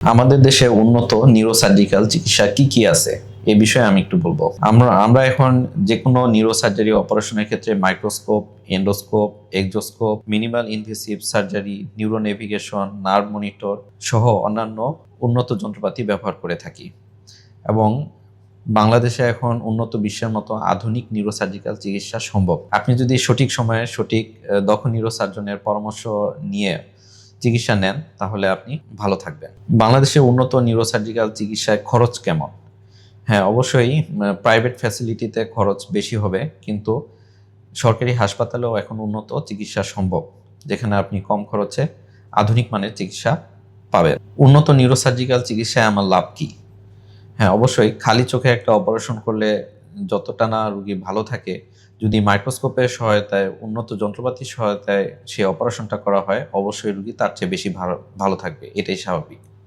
আমাদের দেশে উন্নত নিউরোসার্জিক্যাল চিকিৎসা কি কি আছে? এ বিষয়ে আমি একটু বলব। আমরা আমরা এখন যে কোনো নিউরোসার্জারি অপারেশনের ক্ষেত্রে microscope endoscope exoscope minimal invasive surgery neuro navigation nerve monitor সহ অন্যান্য উন্নত যন্ত্রপাতি ব্যবহার করে থাকি। এবং বাংলাদেশে এখন উন্নত বিশ্বের মতো আধুনিক নিউরোসার্জিক্যাল চিকিৎসা সম্ভব। আপনি যদি সঠিক সময়ে সঠিক দক্ষ নিউরোসার্জনের পরামর্শ নিয়ে চিকিৎসা নেন, তাহলে আপনি ভালো থাকবেন। বাংলাদেশে উন্নত নিউরোসার্জিক্যাল চিকিৎসায় খরচ কেমন? হ্যাঁ অবশ্যই প্রাইভেট ফ্যাসিলিটিতে খরচ বেশি হবে, কিন্তু সরকারি হাসপাতালেও এখন উন্নত চিকিৎসা সম্ভব, যেখানে আপনি কম খরচে আধুনিক মানের চিকিৎসা পাবেন। উন্নত নিউরোসার্জিক্যাল চিকিৎসায় আমার লাভ কি? হ্যাঁ অবশ্যই, খালি চোখে একটা অপারেশন করলে যতটা না রুগী ভালো থাকে, যদি মাইক্রোস্কোপের সহায়তায়, উন্নত যন্ত্রপাতির সহায়তায় সেই অপারেশনটা করা হয়, অবশ্যই রুগী তার চেয়ে বেশি ভালো ভালো থাকবে, এটাই স্বাভাবিক।